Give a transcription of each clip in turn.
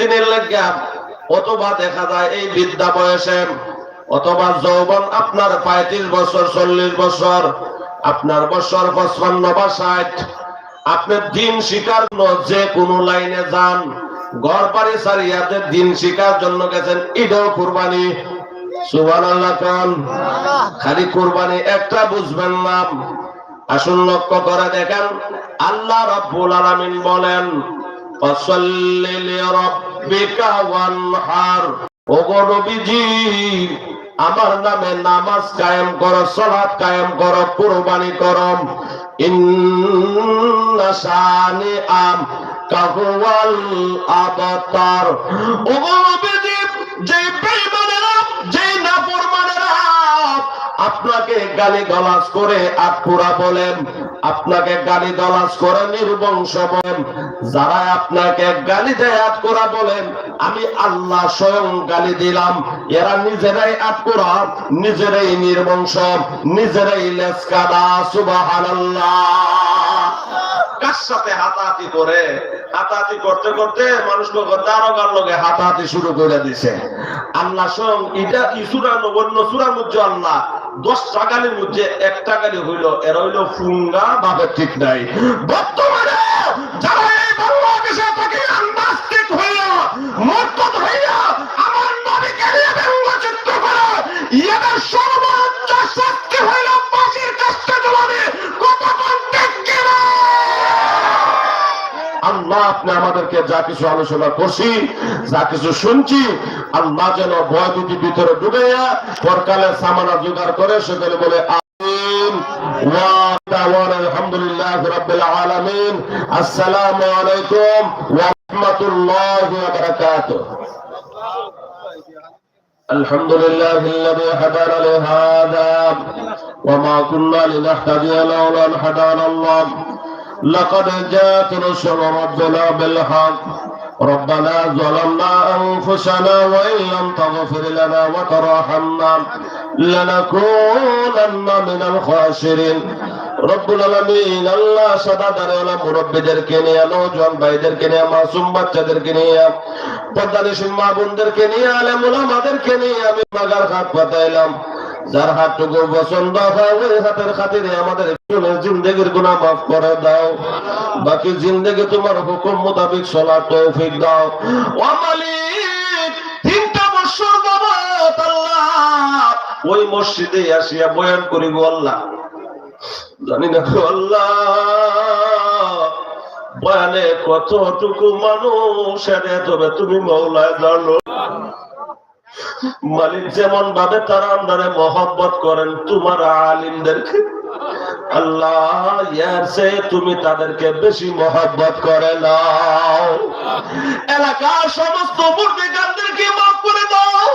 দিনের লাগিয়া অথবা দেখা যায় এই বিদ্যা বয়সে, অথবা যৌবন আপনার পঁয়ত্রিশ বছর, চল্লিশ বছর, আপনার বছর বা ষাট, আপনি দিন শিকার যে কোনো লাইনে যান ঘর বাড়ি সারিয়াতে দিন শিকার জন্য গেছেন কুরবানি। সুবান আল্লাহ খান খালি কুরবানি একটা বুঝবেন না। আসুন লক্ষ্য করে দেখেন, আল্লাহ রাব্বুল আলামিন বলেন আমার নামে নামাজ কায়েম করো, সালাত কায়েম করো, কুরবানি করো। ইন্না আম কাহুয়াল আবতার। যে আপনাকে গালি গলাজ করে আটপুরা বলেন, আপনাকে গালি গলাজ করে নির্বংশ বলেন যারা আপনাকে গালি দেয় করা বলেন, আমি আল্লাহ স্বয়ং গালি দিলাম। এরা নিজেরাই আটকুরা নিজেরাই নির্বংশ, নিজেরাই লেসকাদা সুবহানাল্লাহ। কার সাথে হাতাহাতি করে, হাতাহাতি করতে করতে মানুষ দারোগার লগে হাতাহাতি শুরু করে দিছে। আল্লাহ সং এটা ইসুরা নবন্য সুরার মধ্যে আল্লাহ দশটা গালির মধ্যে একটা গালি হইল, এরা হইল ফুঙ্গা ভাবে ঠিক নাই। বর্তমানে যারা এই বাংলাদেশে থেকে নাস্তিক হইল মর্তদ হইল আমার আপনি আমাদেরকে যা কিছু আলোচনা করছি যা কিছু শুনছি আল্লাহ যেন ভয় ভীতি ভিতরে ডুবেয়া পরকালে সামানা জোগাড় করে সেখানে বলে আমিন ওয়া আলহামদুলিল্লাহ রাব্বিল আলামিন আসসালামু আলাইকুম ওয়া রাহমাতুল্লাহি ওয়া বারাকাতুহু الحمد لله الذي هدانا لهذا وما كنا لنهتدي لولا ان هدانا الله لقد جاءت رسل ربنا بالحق ربنا ظلمنا انفسنا وان لم تغفر لنا وترحمنا لنكونن من الخاسرين রব্বুল আলামিন আল্লাহ সদা দাঁড়ানো মুরব্বীদেরকে নিয়ে নওজোয়ান ভাইদেরকে নিয়ে মাসুম বাচ্চাদেরকে নিয়ে পদ্মাদেশী মা বোনদেরকে নিয়ে আলেমুল আমাদেরকে নিয়ে আমি মাগার হাত পাতাইলাম যার হাতটুকু পছন্দ হয়, ওই হাতের খাতিরে আমাদের জিন্দগির গুণা মাফ করে দাও। বাকি জিন্দগি তোমার হুকুম মোতাবেক চলার তৌফিক দাও। ওই মসজিদে আসিয়া বয়ান করিব আল্লাহ। জানি না আল্লাহ। বয়ানে কতটুকু মানুষ তবে তুমি মৌলায় জানো। মালিক যেমন ভাবে তারা আন্দারে মহব্বত করেন, তোমার আলিমদেরকে। আল্লাহ তুমি তাদেরকে বেশি মহব্বত করে নাও। এলাকার সমস্ত মাফ করে দাও।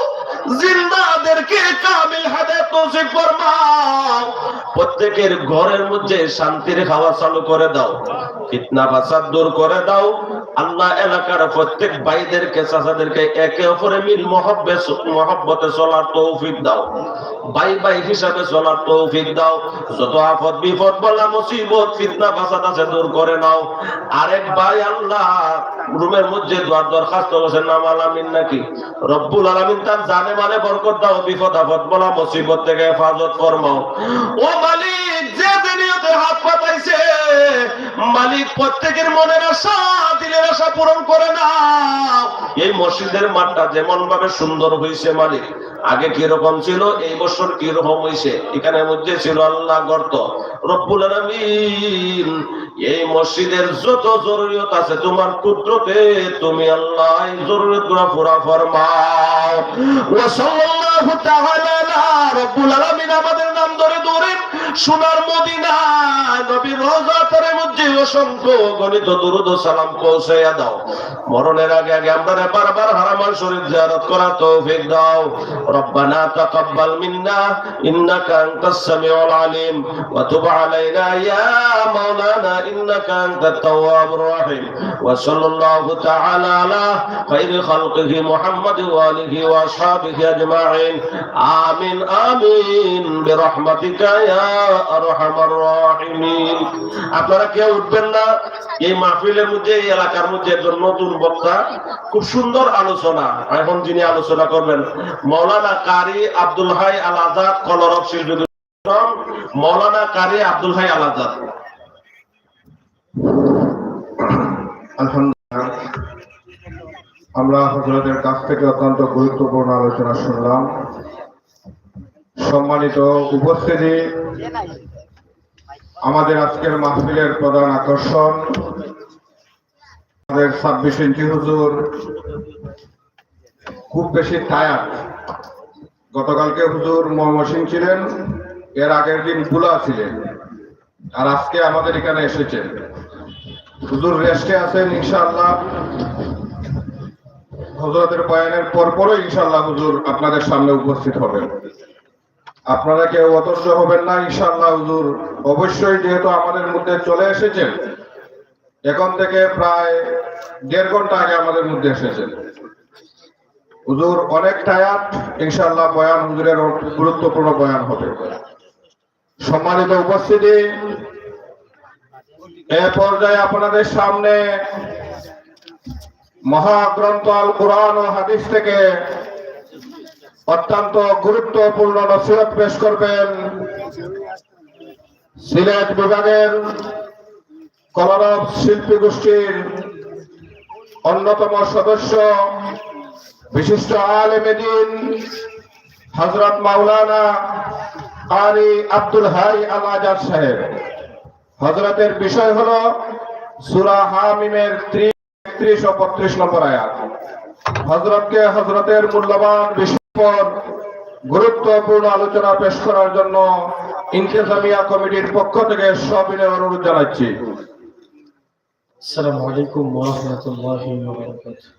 জিন্দাদেরকে কামিল ফরমাও। প্রত্যেকের ঘরের মধ্যে শান্তির খাওয়া চালু করে দাও। ফিতনা ফাসাদ দূর করে দাও। আল্লাহ এলাকার প্রত্যেক ভাইদেরকে, চাচাদেরকে একে অপরে মিল মহব্বে মহব্বতে চলার তৌফিক দাও। ভাই ভাই হিসাবে চলার তৌফিক দাও। যত আফত বিপদ বলা মুসিবত, ফিতনা ফাসাদ আছে দূর করে নাও। আরেক ভাই আল্লাহ, রুমের মধ্যে দোয়ার দরখাস্ত করেছেন নাম আলামিন নাকি? রব্বুল আলামিন তার জানে মানে বরকত দাও, বিপদ আপদ বলা মুসিবত থেকে হেফাজত ফরমাও। ও মালিক, যে দুনিয়াতে হাত পাতাইছে মালিক প্রত্যেকের মনের আশা, দিলের আশা পূরণ করে না এই মসজিদের মাঠটা যেমন ভাবে সুন্দর হয়েছে মালিক আগে কীরকম ছিল? এই বছর কীরকম হয়েছে এখানে মধ্যে ছিল আল্লাহ গর্ত। রব্বুল আলামিন, এই মসজিদের যত জরুরিয়ত আছে, তোমার কুদরতে তুমি আল্লাহ এই জরুরতগুলা পুরা ফরমাও। ওয়া সাল্লাল্লাহু তাআলা আলা রব্বুল আলামিন, আমাদের নাম ধরে ধরে সোনার মদিনা নবীর রওজাতের মধ্যে অসংখ্য গণিত দুরুদ সালাম পৌঁছাইয়া দাও। মরণের আগে আগে আমরা বারবার হারামান শরীফ জিয়ারত করা তৌফিক দাও। ইন্নাকা আনতাস সামিউল আলিম, ওয়া তুব আলাইনা ইয়া মাওলানা, ইন্নাকা আনতাত তাওয়াবুর রহিম। ওয়া সাল্লাল্লাহু তাআলা আলা খায়রি খালকিহি মুহাম্মদ ওয়া আলিহি ওয়া আসহাবিহি আজমাইন। আমিন আমিন, বিরহমাতিকা ইয়া আরহামার রাহিমিন। আপনারা কেউ উঠবেন না, এই মাহফিলের মধ্যে, এই এলাকার মধ্যে একজন নতুন বক্তা। খুব সুন্দর আলোচনা, এখন যিনি আলোচনা করবেন মৌলানা কারি আব্দুল হাই আল আজাদ মৌলানা কারি আব্দুল হাই আল আজাদ আমরা হজরতের কাছ থেকে অত্যন্ত গুরুত্বপূর্ণ আলোচনা শুনলাম। সম্মানিত উপস্থিতি, আমাদের আজকের মাহফিলের প্রধান আকর্ষণ আমাদের ছাব্বিশ ইঞ্চি হুজুর খুব বেশি টায়ার গতকালকে হুজুর ময়মনসিং ছিলেন, এর আগের দিন বুলা ছিলেন, আর আজকে আমাদের এখানে এসেছেন। হুজুর রেস্টে আছেন ইনশাআল্লাহ। হজরতের বয়ানের পরপরও ইনশাআল্লাহ হুজুর আপনাদের সামনে উপস্থিত হবেন। আপনারা কেউ অতর্য হবেন না ইনশাআল্লাহ হুজুর। অবশ্যই যেহেতু আমাদের মধ্যে চলে এসেছেন, এখন থেকে প্রায় দেড় ঘণ্টা আগে আমাদের মধ্যে এসেছেন। হুজুর, অনেক টায়ার্ড ইনশাআল্লাহ বয়ান হুজুরের গুরুত্বপূর্ণ বয়ান হবে। সম্মানিত উপস্থিতি, এ পর্যায়ে আপনাদের সামনে মহাগ্রন্থ আল কোরআন ও হাদিস থেকে অত্যন্ত গুরুত্বপূর্ণ নসিহত পেশ করবেন সিলেট বিভাগের কলরব শিল্পী গোষ্ঠীর অন্যতম সদস্য বিশিষ্ট আলেমেদিন হজরত মাওলানা আরি আব্দুল হাই আল আজাদ সাহেব। হজরতের বিষয় হলো সুরা হামিমের ত্রিশ ও বত্রিশ নম্বর আয়াত। হজরতকে হজরতের মূল্যবান বিস্ফোরণ গুরুত্বপূর্ণ আলোচনা পেশ করার জন্য ইন্তেজামিয়া কমিটির পক্ষ থেকে সবিনয় অনুরোধ জানাচ্ছি। আসসালামু আলাইকুম ওয়া রাহমাতুল্লাহি ওয়া বারাকাতুহু।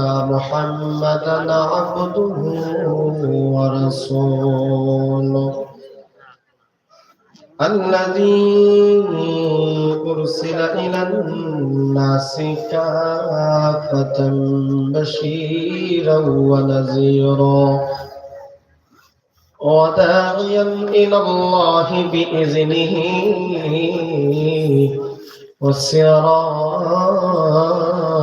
محمدا عبده ورسوله. الذي أرسل إلى الناس كافة بشيرا ونذيرا وداعيا إلى الله بإذنه وسراجا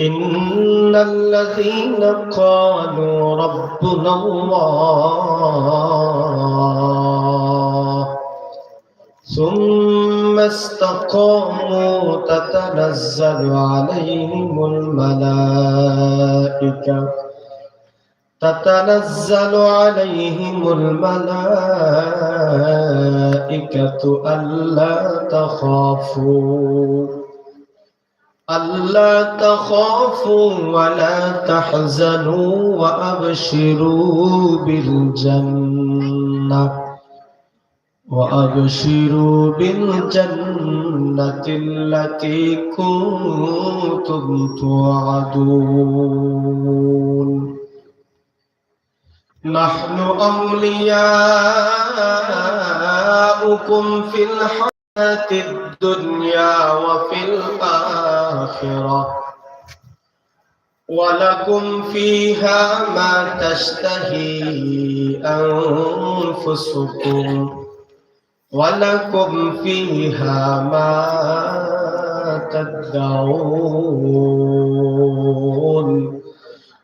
إن الذين قالوا ربنا الله ثم استقاموا تتنزل عليهم الملائكة تتنزل عليهم الملائكة ألا تخافوا ألا تخافوا ولا تحزنوا وأبشروا بالجنة وأبشروا بالجنة التي كنتم توعدون. نحن أولياؤكم في الحياة الدنيا. وفي الآخرة. ولكم فيها ما تشتهي أنفسكم. ولكم فيها ما تدعون.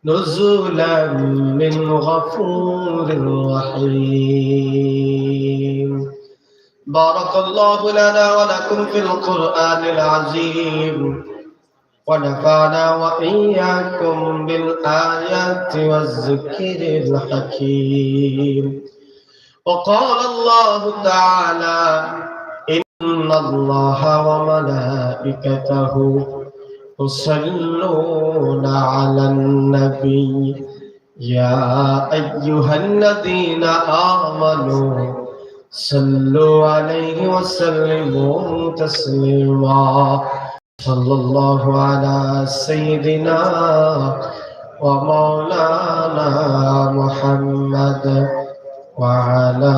نزلا من غفور رحيم. بارك الله لنا ولكم في القرآن العظيم. ونفعنا وإياكم بالآيات والذكر الحكيم. وقال الله تعالى إن الله وملائكته يصلون على النبي. يا أيها الذين آمنوا صلوا عليه وسلموا تسليما. صلى الله على سيدنا ومولانا محمد وعلى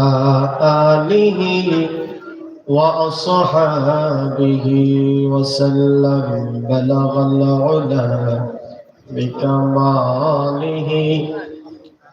آله وأصحابه وسلم. بلغ العلا بكماله.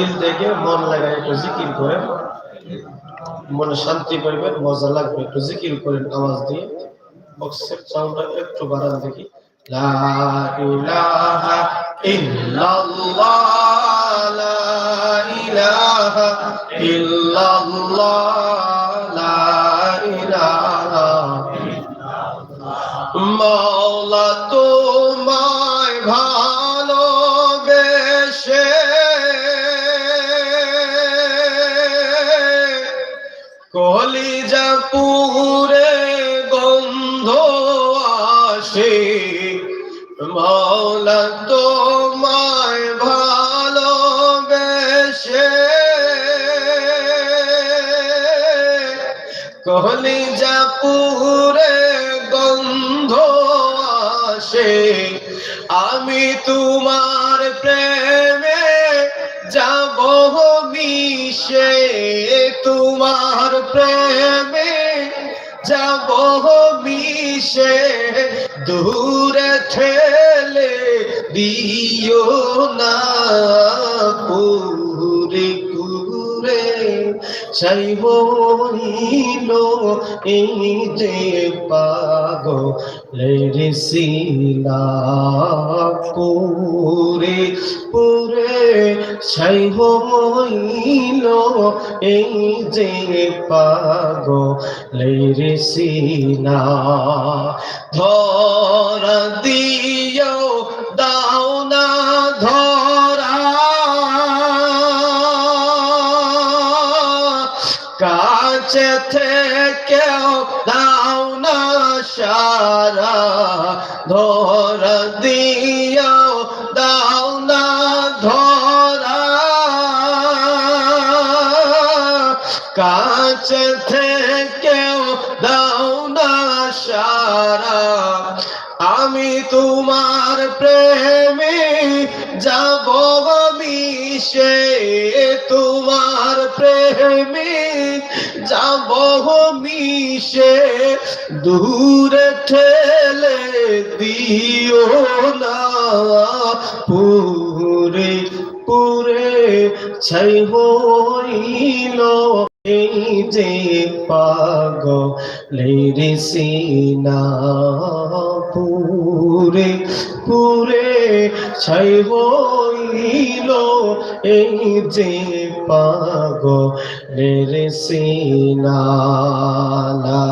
দিল থেকে মন লাগায় একটু জিকির করেন মনে শান্তি করবেন মজা লাগবে। একটু জিকির করেন আওয়াজ দিয়ে। বক্সের চাউলটা একটু বাড়ান দেখি। লা ইলাহা ইল্লাল্লাহ, লা কলিজা পুরে গন্ধ আসে। আমি তোমার প্রেমে যাব মিশে। তোমার প্রেমে যাব মিশে। দূরে ঠেলে দিও না পুরে। চাইব নিল এই যে পাগ লেরিসিলা পুরে পুরে চাইব নিল এই যে পাগ লেরিসিলা ধরা দিও দাও না যাব মিশে দূরে ঠেলে দিও না। পুরে পুরে ছাই হইল এই যে পাগ লেরে সিনা। পুরে পুরে ছাই হইল এই যে সিনা লা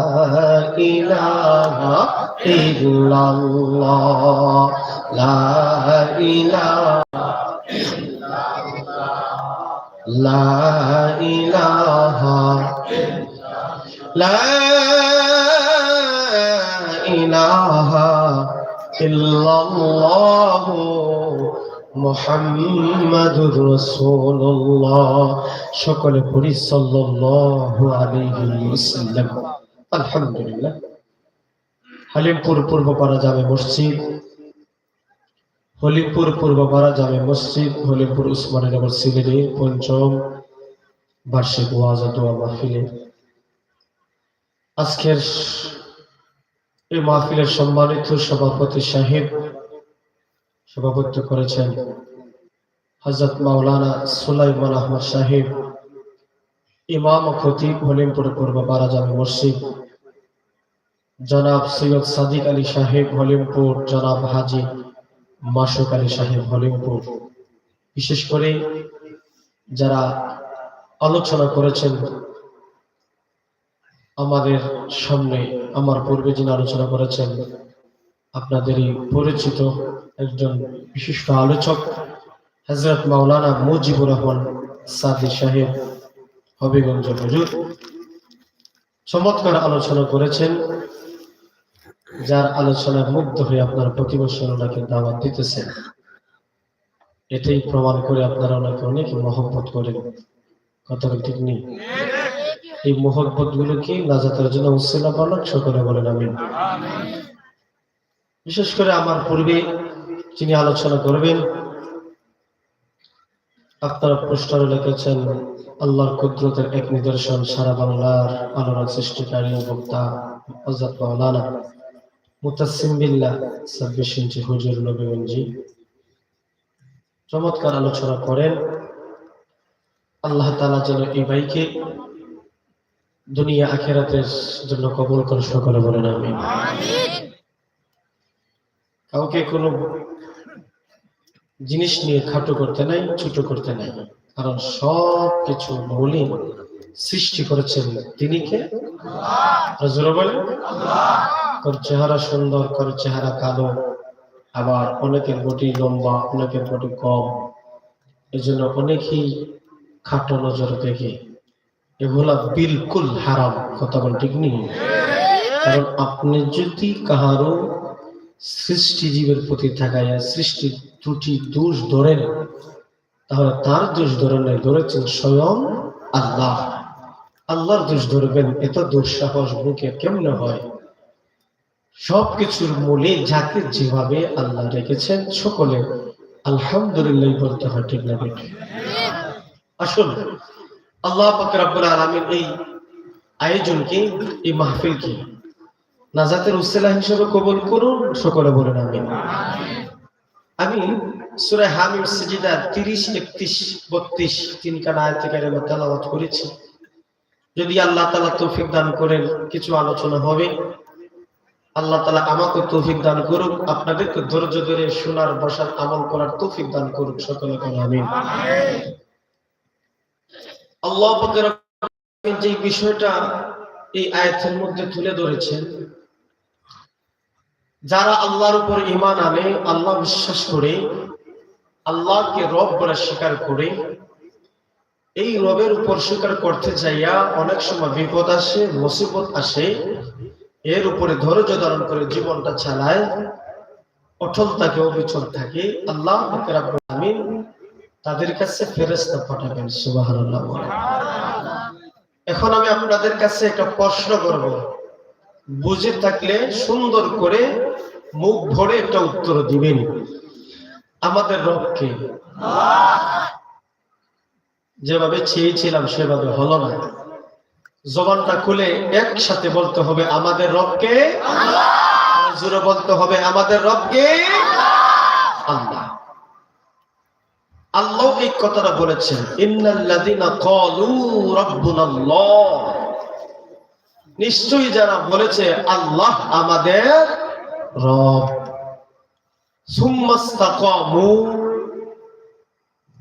ইলাহা ইল্লাল্লাহ লা ইলাহা লা ইলাহা লা ইলাহা ইল্লাল্লাহ মুহাম্মাদুর রাসূলুল্লাহ। সকলে পড়ি সাল্লাল্লাহু আলাইহি ওয়াসাল্লাম। আলহামদুলিল্লাহ। হালিমপুর পূর্বপাড়া জামে মসজিদ। হলিপুর পূর্বপাড়া জামে মসজিদ। হলিপুর উসমানীনগর সিলেটে পঞ্চম বার্ষিক ওয়াজ দোয়া মাহফিলে। আজকের এই মাহফিলের সম্মানিত সভাপতি সাহেব সভাপতিত্ব করেছেন হজরত মাওলানা সুলাইমান আহমদ সাহেব, ইমাম খতিব হলিমপুর পূর্বপাড়া জামে মসজিদ, জনাব সৈয়দ সাদিক আলী সাহেব হলিমপুর, জনাব হাজি মাসুক আলী সাহেব হলিমপুর। বিশেষ করে যারা আলোচনা করেছেন, আমাদের সামনে, আমার পূর্বে যিনি আলোচনা করেছেন আপনাদেরই পরিচিত একজন বিশিষ্ট আলোচক হজরত মাওলানা মুজিবুর রহমান সাদি সাহেব, হবিগঞ্জ হুজুর। চমৎকার আলোচনা করেছেন, যার আলোচনায় মুগ্ধ হয়ে আপনারা প্রতি বছর ওনাকে দাওয়াত দিতেছেন। এটাই প্রমাণ করে আপনারা ওনাকে অনেক মহব্বত করেন। কথাটা ঠিক নেই? এই মহব্বত গুলোকে নাজাতের জন্য উৎসেলা বানাক সকলে বলেন আমি বিশেষ করে আমার পূর্বে যিনি আলোচনা করবেন আপনারা পোস্টারে লিখেছেন, আল্লাহর কুদরতের এক নিদর্শন সারা বাংলার আলোড়ন সৃষ্টিকারী বক্তা বিল্লাহ, ছাব্বিশ চমৎকার আলোচনা করেন, আল্লাহ তালা যেন এই ভাইকে দুনিয়া আখেরাতের জন্য কবল করে সকলে বলেন আমি কাউকে কোনো জিনিস নিয়ে খাটো করতে নাই, ছোট করতে নাই। কারণ সব কিছু মৌলিক সৃষ্টি করেছেন তিনি কে? জোরে বলেন। চেহারা সুন্দর তোর চেহারা কালো, আবার অনেকের বটি লম্বা, অনেকের বটি কম। এই জন্য অনেকেই খাটো নজর দেখে। এগুলা বিলকুল হারাম, কথা বল ঠিক নেই? কারণ আপনি যদি কাহারও সৃষ্টি জীবের প্রতি থাকায় সৃষ্টির ত্রুটি, দোষ ধরেন তাহলে তার দোষ ধরেন নাই, ধরেছেন স্বয়ং আল্লাহ। আল্লাহর দোষ ধরবেন, এত দুঃসাহস বুকে কেমনে হয়? সবকিছুর মূলে যাকে যেভাবে আল্লাহ রেখেছেন সকলে আলহামদুলিল্লাহ বলতে হয়, ঠিক না আসুন, আল্লাহ পাক রাব্বুল আলামিন এই আয়োজনকে, এই মাহফিলকে নাজাতের উসিলা হিসেবে কবুল করুন, সকলে বলেন আমিন আমি সূরা হামিম সিজদা 30 31 32 তিন কানা আয়াত থেকে তেলাওয়াত করেছি। যদি আল্লাহ তাআলা তৌফিক দান করেন, কিছু আলোচনা হবে। আল্লাহ তালা আমাকে তৌফিক দান করুক, আপনাদেরকে ধৈর্য ধরে শোনার, বসার, আমল করার তৌফিক দান করুক, সকলে আমিন। আল্লাহ যে বিষয়টা এই আয়াতের মধ্যে তুলে ধরেছেন যারা আল্লাহর উপর ইমান আনে, আল্লাহ বিশ্বাস করে, আল্লাহকে রব বলে স্বীকার করে, এই রবের উপর স্বীকার করতে যাইয়া অনেক সময় বিপদ আসে, মুসিবত আসে, এর উপরে ধৈর্য ধারণ করে জীবনটা চালায় অটল থাকে অবিচল থাকে, আল্লাহ তাদের কাছে ফেরেস্তা পাঠাবেন সুবাহ এখন আমি আপনাদের কাছে একটা প্রশ্ন করব। বুঝে থাকলে সুন্দর করে মুখ ভরে একটা উত্তর দিবেন। আমাদের রবকে। যেভাবে চেয়েছিলাম, সেভাবে হলো না। জবানটা খুলে একসাথে বলতে হবে, আমাদের রবকে। জোরে বলতে হবে, আমাদের রবকে। আল্লাহ। আল্লাহ এই কথাটা বলেছেন, ইন্নাল্লাযীনা ক্বালু রাব্বুনাল্লাহ। নিশ্চয়ই যারা বলেছে, আল্লাহ আমাদের রব।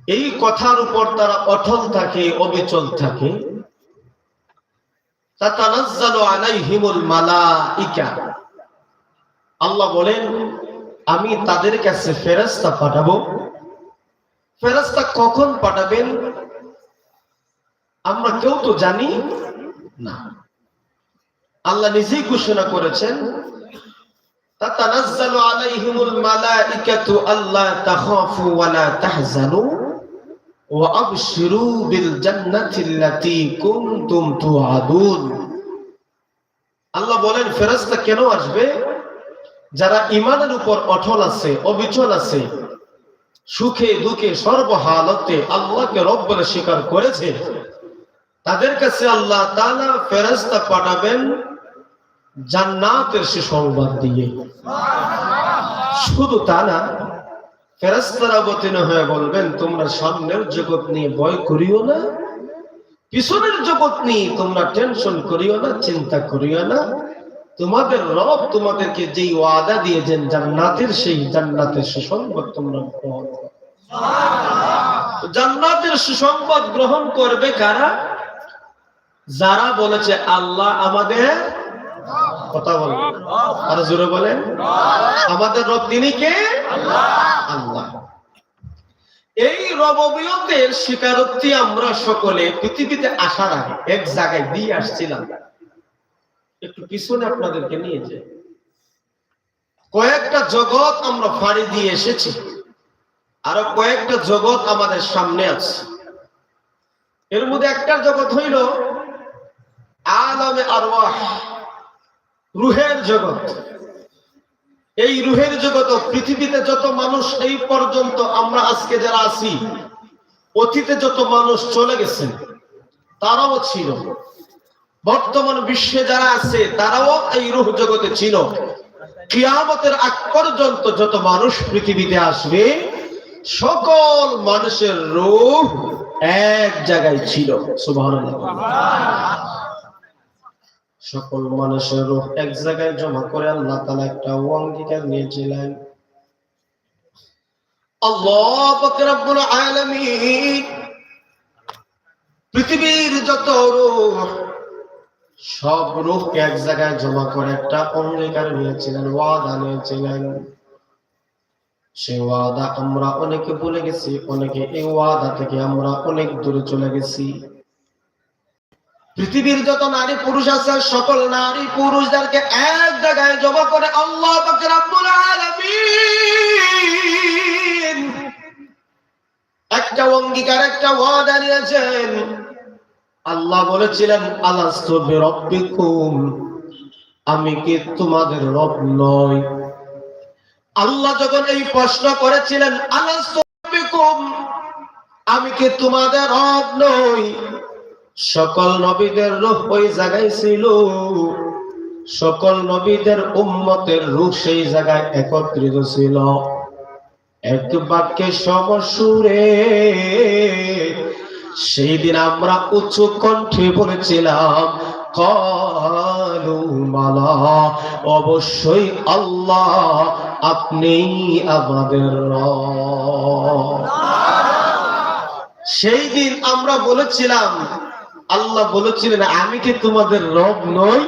এই কথার উপর তারা অটল থাকে, অবিচল থাকে। আল্লাহ বলেন, আমি তাদের কাছে ফেরাস্তা পাঠাবো। ফেরেশতা কখন পাঠাবেন? আমরা কেউ তো জানি না। আল্লাহ নিজেই ঘোষণা করেছেন আল্লাহ বলেন কেন আসবে? যারা ইমানের উপর অটল আছে, অবিচল আছে, সুখে দুঃখে সর্বহালতে আল্লাহকে রব বলে স্বীকার করেছে তাদের কাছে আল্লাহ তালা ফেরেশতা পাঠাবেন জান্নাতের সুসংবাদ দিয়ে। শুধু তা না, ফেরেশতারা অবতীর্ণ হয়ে বলবেন, তোমরা সামনের জগৎ নিয়ে ভয় করিও না, পিছনের জগৎ নিয়ে তোমরা টেনশন করিও না, চিন্তা করিও না। তোমাদের রব তোমাদেরকে যেই ওয়াদা দিয়েছেন, জান্নাতের সেই জান্নাতের সুসংবাদ তোমরা গ্রহণ। জান্নাতের সুসংবাদ গ্রহণ করবে কারা? যারা বলেছে আল্লাহ আমাদের কথা বলেন আর জোরে বলেন। আমাদের রব তিনি কে? আল্লাহ। এই রববিয়তের স্বীকারোক্তি আমরা সকলে পৃথিবীতে আসার আগে এক জায়গায় দিয়ে আসছিলাম। একটু পিছনে আপনাদেরকে নিয়ে যাই। কয়েকটা জগৎ আমরা ফাড়ি দিয়ে এসেছি। আরও কয়েকটা জগৎ আমাদের সামনে আছে। এর মধ্যে একটা জগৎ হইল আলমে আরওয়াহ, রুহের জগৎ। এই রুহের জগৎ পৃথিবীতে যত মানুষ এই পর্যন্ত আমরা আজকে যারা আছি, অতীতে যত মানুষ চলে গেছেন তারাও ছিল। বর্তমান বিশ্বে যারা আছে, তারাও এই রুহ জগতে ছিল। কিয়ামতের আগ পর্যন্ত যত মানুষ পৃথিবীতে আসবে, সকল মানুষের রূহ এক জায়গায় ছিল। সুবহানাল্লাহ। সকল মানুষের রূহ এক জায়গায় জমা করে আল্লাহ তাআলা একটা অঙ্গীকার নিয়েছিলেন। পৃথিবীর যত রূহ সব রূহকে এক জায়গায় জমা করে একটা অঙ্গীকার নিয়েছিলেন, ওয়াদা নিয়েছিলেন। সেই ওয়াদা আমরা অনেকে ভুলে গেছি, অনেকে এই ওয়াদা থেকে আমরা অনেক দূরে চলে গেছি। পৃথিবীর যত নারী পুরুষ আছে, সকল নারী পুরুষদেরকে এক জায়গায় জমা করে আল্লাহ একটা অঙ্গীকার, একটা ওয়াদা নিয়েছেন আল্লাহ বলেছিলেন আমি কি তোমাদের রব নই? আল্লাহ যখন এই প্রশ্ন করেছিলেন, আলাস্তু বিরব্বিকুম? আমি কি তোমাদের রব নই? সকল নবীদের রূহ ওই জায়গায় ছিল। সকল নবীদের উম্মতের রূহ সেই জায়গায় একত্রিত ছিল। এক বাক্যে সমসুরে সেই দিন আমরা উঁচু কণ্ঠে বলেছিলাম কলু মালা অবশ্যই আল্লাহ আপনি আমাদের সেই দিন আমরা বলেছিলাম আল্লাহ বলেছিলেন, আমি কি তোমাদের রব নই?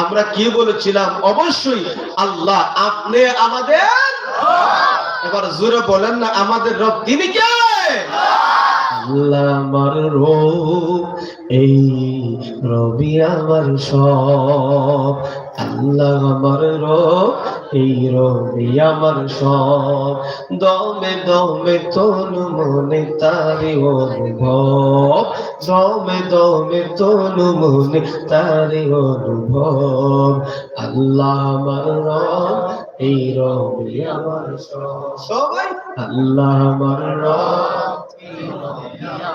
আমরা কি বলেছিলাম? অবশ্যই আল্লাহ, আপনি আমাদের এবার জোরে বলেন না, আমাদের রব তিনি কে? আল্লাহ আমার রব, এই রবি আমার সব। আল্লাহ আমার রব, এই রবি আমার সব। দমে দমে তনু মনে তারি অনুভব। দমে দমে তনু মনে তারি অনুভব। আল্লাহ আমার রব, এই রবি আমার সব। সবাই, আল্লাহ আমার রব Iya, kalau.